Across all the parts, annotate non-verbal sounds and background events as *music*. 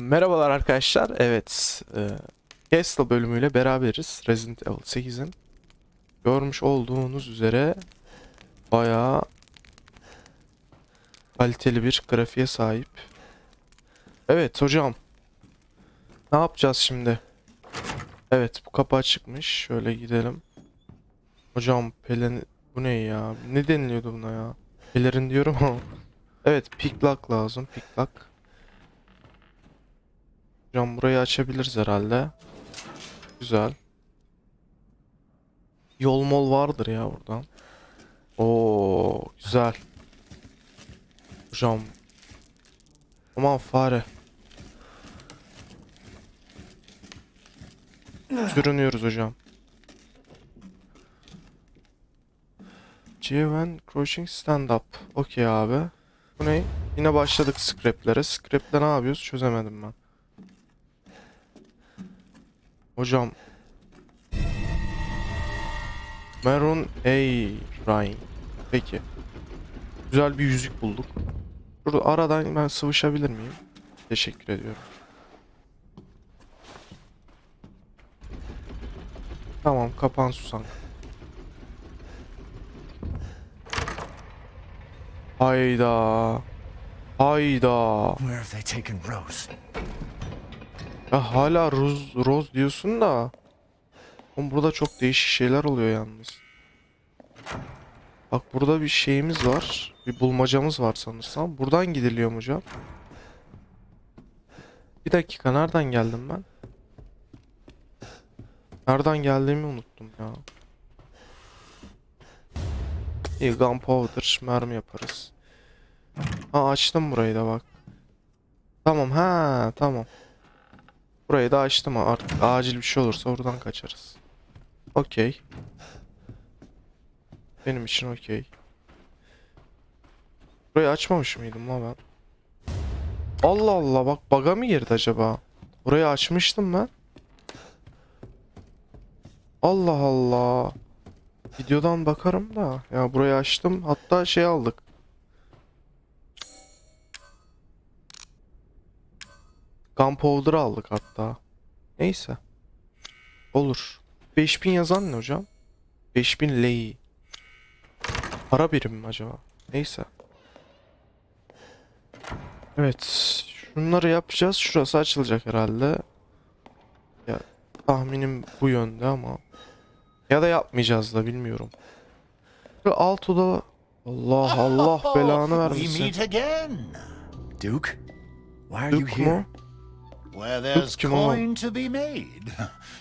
Merhabalar arkadaşlar. Evet, e, Castle bölümüyle beraberiz. Resident Evil 8'in. Görmüş olduğunuz üzere bayağı kaliteli bir grafiğe sahip. Evet hocam. Ne yapacağız şimdi? Evet bu kapı açıkmış. Şöyle gidelim. Hocam pelen... Bu ne ya? Ne deniliyordu buna ya? Pelerin diyorum ama. Evet picklock lazım. Picklock. Hocam burayı açabiliriz herhalde. Güzel. Yol mol vardır ya buradan. Oo güzel. Hocam. Aman fare. Sürünüyoruz hocam. G1 Crouching Stand Up. Okey abi. Bu ne? Yine başladık scrap'lere. Scrap'te ne yapıyoruz çözemedim ben. Hocam. Maroon A. Ryan. Peki. Güzel bir yüzük bulduk. Burada aradan ben sıvışabilir miyim? Teşekkür ediyorum. Tamam kapan susan. Hayda. Hayda. Where have they taken Rose? Ya hala Roz, Roz diyorsun da. Oğlum burada çok değişik şeyler oluyor yalnız. Bak burada bir şeyimiz var. Bir bulmacamız var sanırsam. Buradan gidiliyor mu hocam? Bir dakika nereden geldim ben? Nereden geldiğimi unuttum ya. İyi gunpowder mermi yaparız. Ha açtım burayı da bak. Tamam ha tamam. Burayı da açtım artık acil bir şey olursa oradan kaçarız. Okey. Benim için okey. Burayı açmamış mıydım la ben? Allah Allah bak baga mı girdi acaba? Burayı açmıştım ben. Allah Allah. Videodan bakarım da. Ya burayı açtım. Hatta şey aldık. Gunpowder aldık hatta. Neyse. Olur. 5000 yazan ne hocam? 5000 lei. Para birimi mi acaba? Neyse. Evet. Şunları yapacağız. Şurası açılacak herhalde. Ya tahminim bu yönde ama. Ya da yapmayacağız da bilmiyorum. Şu alt oda... Allah Allah *laughs* belanı vermesin. Duke? Why are you Duke here? mu? Where there's kim coin to be made.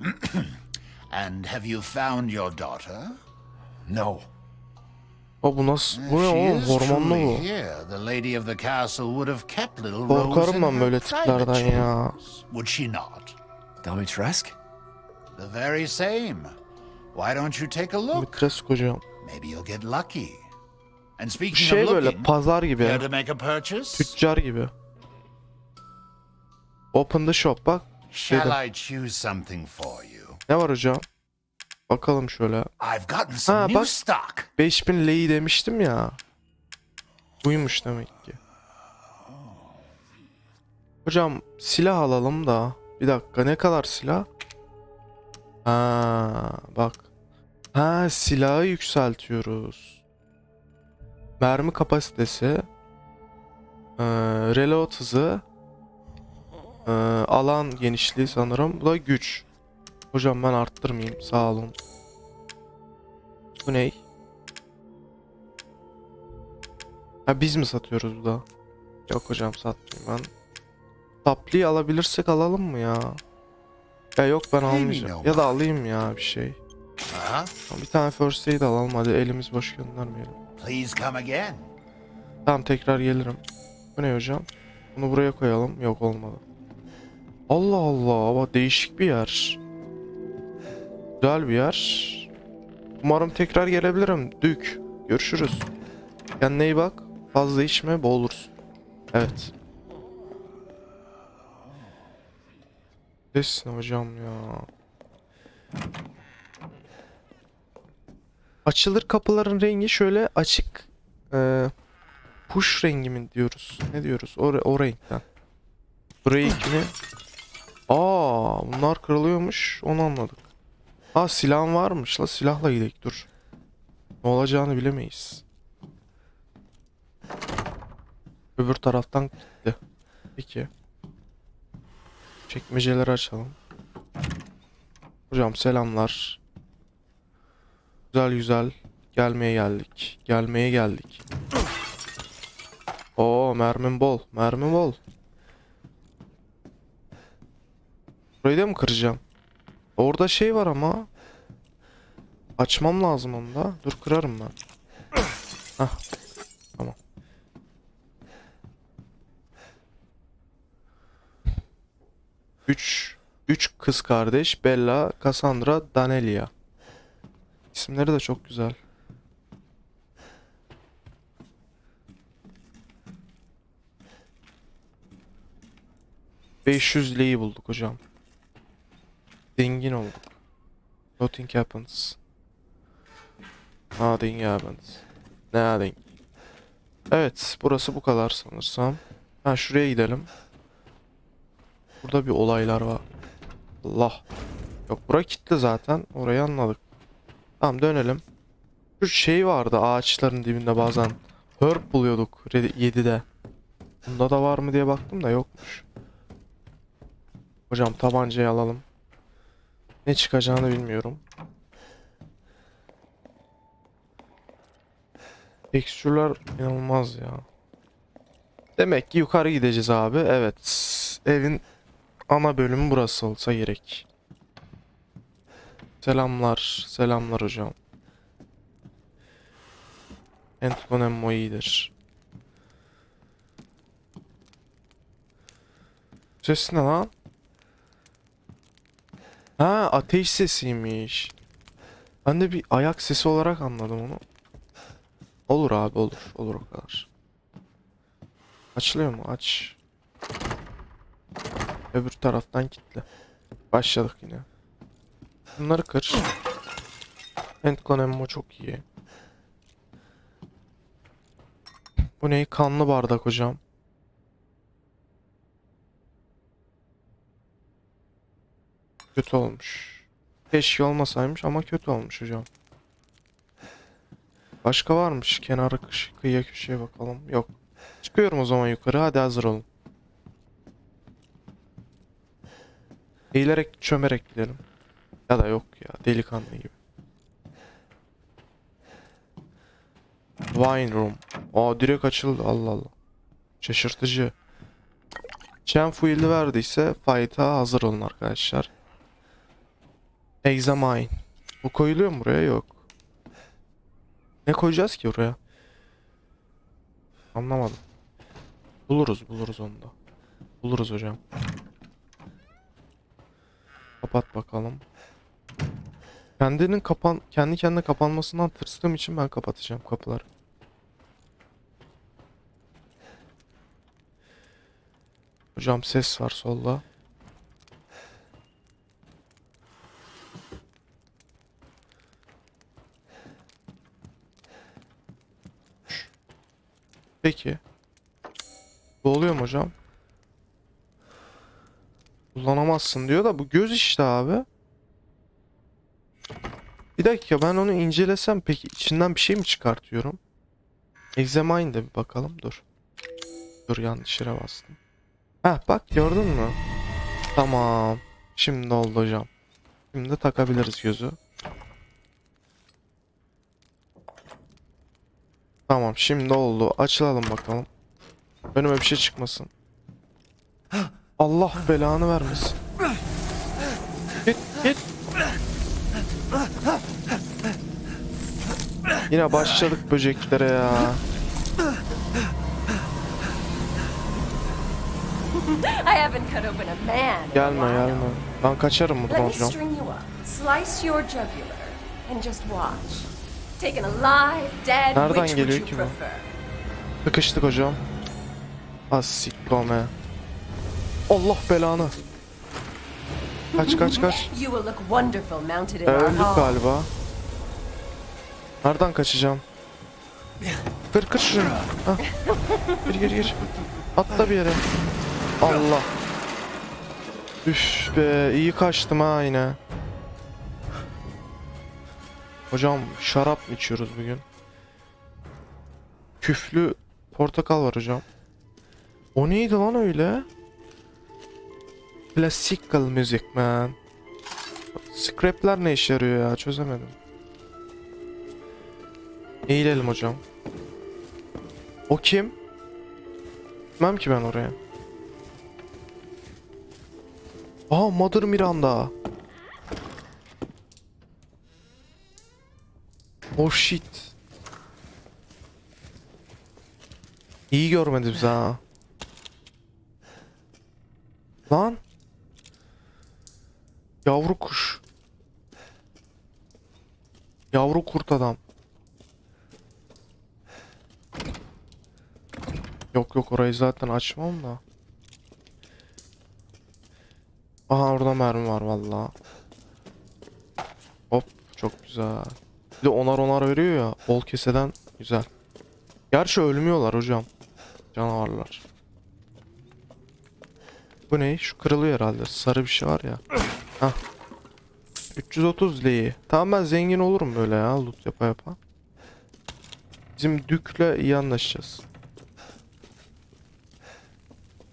*coughs* and have you found your daughter? No. Aa, bu nasıl? Bu ne oğlum? is Hormonlu bu. Here, the lady of the castle would have kept little Rose Korkarım in ben her böyle private tiplerden ya. chambers, Would she not? Domitresk? The very same. Why don't you take a look? Mitres kocam. Maybe you'll get lucky. And speaking Şey of böyle looking, pazar gibi. care to make a purchase? Tüccar gibi. Open the shop bak. Shall dedim. I choose something for you? Ne var hocam? Bakalım şöyle. I've gotten some Ha, new bak. stock. 5000 lei demiştim ya. Buymuş demek ki. Hocam silah alalım da. Bir dakika ne kadar silah? Ha bak. Ha silahı yükseltiyoruz. Mermi kapasitesi. Ee, reload hızı. Ee, alan genişliği sanırım. Bu da güç. Hocam ben arttırmayayım. Sağ olun. Bu ne? Ha biz mi satıyoruz bu da? Yok hocam satmayayım ben. Tapliyi alabilirsek alalım mı ya? Ya yok ben almayacağım. Ya da alayım ya bir şey. Bir tane first aid alalım hadi elimiz boş göndermeyelim. Please come again. Tamam tekrar gelirim. Bu ne hocam? Bunu buraya koyalım. Yok olmadı. Allah Allah ama değişik bir yer. Güzel bir yer. Umarım tekrar gelebilirim. Dük. Görüşürüz. Kendine iyi bak. Fazla içme boğulursun. Evet. Desin hocam ya. Açılır kapıların rengi şöyle açık. Ee, push rengi mi diyoruz? Ne diyoruz? O, o renkten. Break mi? Aa, bunlar kırılıyormuş. Onu anladık. Ha silahın varmış la silahla gidelim dur. Ne olacağını bilemeyiz. Öbür taraftan gitti. Peki. Çekmeceleri açalım. Hocam selamlar. Güzel güzel. Gelmeye geldik. Gelmeye geldik. Oo mermim bol. Mermim bol. Burayı da mı kıracağım? Orada şey var ama. Açmam lazım onu da. Dur kırarım ben. Hah. Tamam. Üç. Üç kız kardeş. Bella, Cassandra, Danelia. İsimleri de çok güzel. ...500 leyi bulduk hocam. Zengin olduk. Nothing happens. Nothing happens. Nothing. Evet, burası bu kadar sanırsam. Ha şuraya gidelim. Burada bir olaylar var. Allah. Yok bura kilitli zaten. Orayı anladık. Tamam dönelim. Şu şey vardı ağaçların dibinde bazen. Herb buluyorduk 7'de. Bunda da var mı diye baktım da yokmuş. Hocam tabancayı alalım. Ne çıkacağını bilmiyorum. Tekstürler inanılmaz ya. Demek ki yukarı gideceğiz abi. Evet. Evin ana bölümü burası olsa gerek. Selamlar. Selamlar hocam. Entikon emmo iyidir. Ses ne lan? Ha ateş sesiymiş. Ben de bir ayak sesi olarak anladım onu. Olur abi olur. Olur o kadar. Açılıyor mu? Aç. Öbür taraftan kitle. Başladık yine. Bunları kır. Entikon emmo çok iyi. Bu ne? Kanlı bardak hocam. Kötü olmuş. Keşke olmasaymış ama kötü olmuş hocam. Başka varmış. Kenara kış, kıyıya köşeye bakalım. Yok. Çıkıyorum o zaman yukarı. Hadi hazır olun. Eğilerek çömerek gidelim. Ya da yok ya. Delikanlı gibi. Wine room. Aa direkt açıldı. Allah Allah. Şaşırtıcı. Chenfuel'i verdiyse fight'a hazır olun arkadaşlar. Examine. Bu koyuluyor mu buraya? Yok. Ne koyacağız ki oraya? Anlamadım. Buluruz buluruz onu da. Buluruz hocam. Kapat bakalım. Kendinin kapan kendi kendine kapanmasından tırstığım için ben kapatacağım kapıları. Hocam ses var solda. Peki. Bu oluyor mu hocam? Kullanamazsın diyor da bu göz işte abi. Bir dakika ben onu incelesem peki içinden bir şey mi çıkartıyorum? Examine de bir bakalım dur. Dur yanlış yere bastım. Heh bak gördün mü? Tamam. Şimdi oldu hocam. Şimdi takabiliriz gözü. Tamam şimdi oldu. Açılalım bakalım. Önüme bir şey çıkmasın. *gasps* Allah belanı vermesin. Git git. Yine başladık böceklere ya. *laughs* Gelme gelme. Ben kaçarım buradan hocam. Taken alive, dead, Nereden which would geliyor you ki bu? prefer? Sıkıştık hocam. Asiklome. Allah belanı. Kaç kaç kaç. You will look wonderful mounted in our Öldük hall. galiba. Nereden kaçacağım? Kır kır şunu. Hah. Gir gir gir. Atla bir yere. Allah. Üf be iyi kaçtım ha yine. Hocam şarap mı içiyoruz bugün? Küflü portakal var hocam. O neydi lan öyle? Classical music man. Scrap'ler ne işe yarıyor ya çözemedim. Eğilelim hocam. O kim? Gitmem ki ben oraya. Aa Mother Miranda. Oh shit. İyi görmedi bizi ha. Lan. Yavru kuş. Yavru kurt adam. Yok yok orayı zaten açmam da. Aha orada mermi var valla. Hop çok güzel. Bir de onar onar veriyor ya. Bol keseden güzel. Gerçi ölmüyorlar hocam. Canavarlar. Bu ne? Şu kırılıyor herhalde. Sarı bir şey var ya. Hah. 330 leyi. Tamam ben zengin olurum böyle ya loot yapa yapa. Bizim Dük'le iyi anlaşacağız.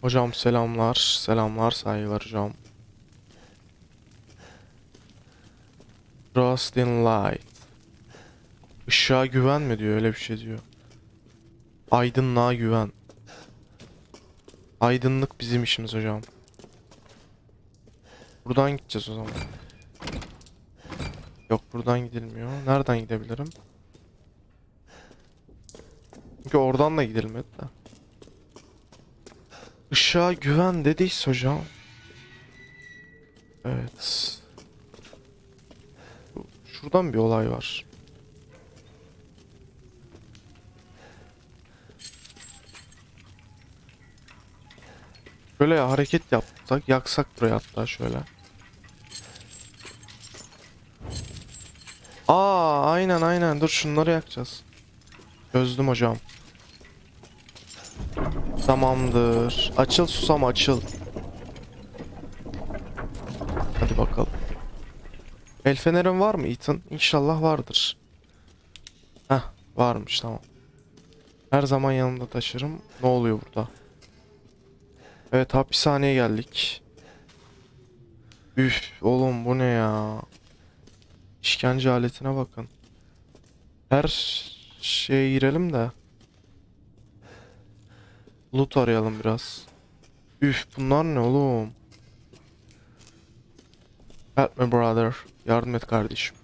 Hocam selamlar. Selamlar saygılar hocam. Trust in light. Işığa güvenme diyor öyle bir şey diyor. Aydınlığa güven. Aydınlık bizim işimiz hocam. Buradan gideceğiz o zaman. Yok buradan gidilmiyor. Nereden gidebilirim? Çünkü oradan da gidilmedi de. Işığa güven dediyse hocam. Evet. Şuradan bir olay var. Şöyle hareket yapsak, yaksak buraya hatta şöyle. Aa, aynen aynen. Dur şunları yakacağız. Çözdüm hocam. Tamamdır. Açıl susam açıl. Hadi bakalım. El fenerin var mı Ethan? İnşallah vardır. Heh varmış tamam. Her zaman yanımda taşırım. Ne oluyor burada? Evet hapishaneye geldik. Üf oğlum bu ne ya? İşkence aletine bakın. Her şeye girelim de. Loot arayalım biraz. Üf bunlar ne oğlum? Help me brother. Yardım et kardeşim.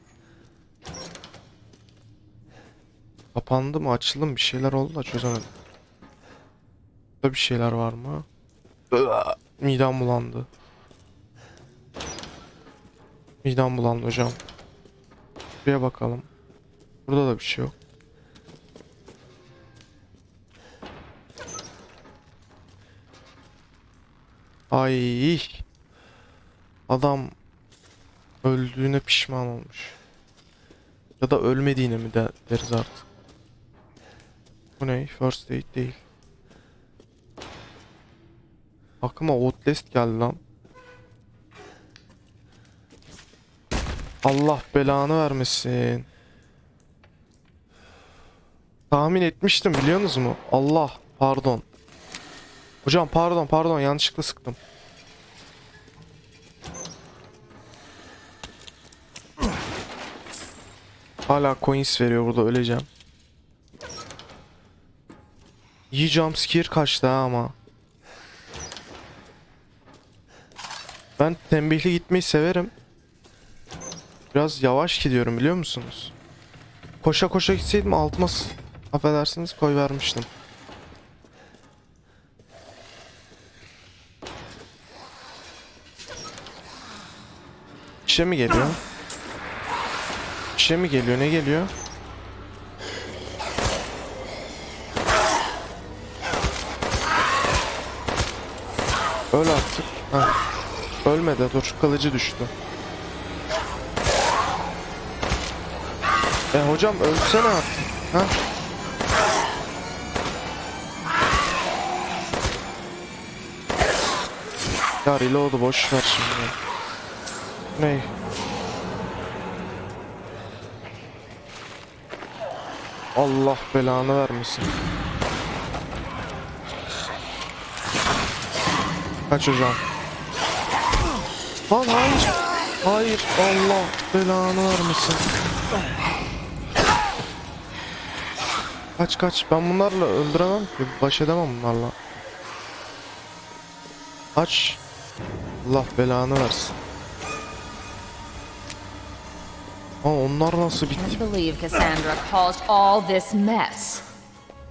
Kapandı mı açıldı mı bir şeyler oldu da çözemedim. Burada bir şeyler var mı? Midem bulandı. Midem bulandı hocam. Şuraya bakalım. Burada da bir şey yok. Ay. Adam öldüğüne pişman olmuş. Ya da ölmediğine mi de deriz artık. Bu ne? First aid değil. Aklıma Outlast geldi lan. Allah belanı vermesin. Tahmin etmiştim biliyorsunuz mu? Allah pardon. Hocam pardon pardon yanlışlıkla sıktım. Hala coins veriyor burada öleceğim. İyi jumpscare kaçtı ha ama. Ben tembihli gitmeyi severim. Biraz yavaş gidiyorum biliyor musunuz? Koşa koşa gitseydim altıma affedersiniz koy vermiştim. Bir şey mi geliyor? Bir şey mi geliyor? Ne geliyor? Öl artık. Heh. Ölmedi dur kılıcı düştü. E hocam ölsene artık. Ha? Ya reload'u boş ver şimdi. Ne? Allah belanı vermesin. Kaç hocam. Lan hayır. Hayır Allah belanı vermesin. Kaç kaç ben bunlarla öldüremem ki baş edemem bunlarla. Kaç. Allah belanı versin. Aa onlar nasıl bitti?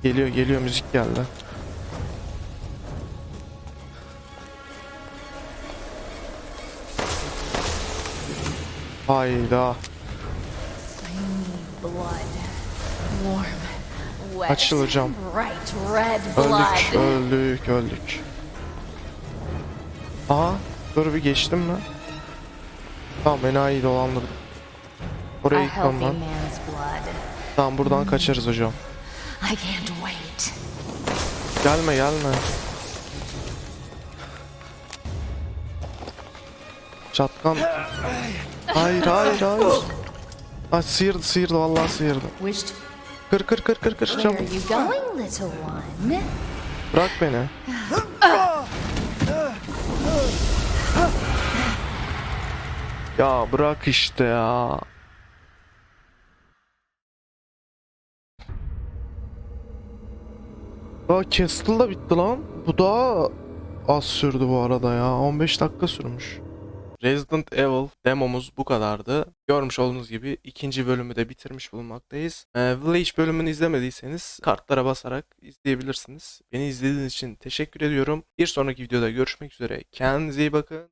Geliyor geliyor müzik geldi. Hayda. Red Öldük, öldük, öldük. Aha, dur bir geçtim mi? Tamam, enayi dolandırdım. Oraya gitmem ben. Tamam, buradan kaçarız hocam. Gelme, gelme. Çatkan. Hayır, hayır, hayır. Ay sıyırdı, sıyırdı, vallahi sıyırdı. Kır, kır, kır, kır, kır. Where Çabuk. are you going, little one? Bırak beni. Ya bırak işte ya. Daha Castle da bitti lan. Bu daha az sürdü bu arada ya. 15 dakika sürmüş. Resident Evil demomuz bu kadardı. Görmüş olduğunuz gibi ikinci bölümü de bitirmiş bulunmaktayız. Ee, Village bölümünü izlemediyseniz kartlara basarak izleyebilirsiniz. Beni izlediğiniz için teşekkür ediyorum. Bir sonraki videoda görüşmek üzere. Kendinize iyi bakın.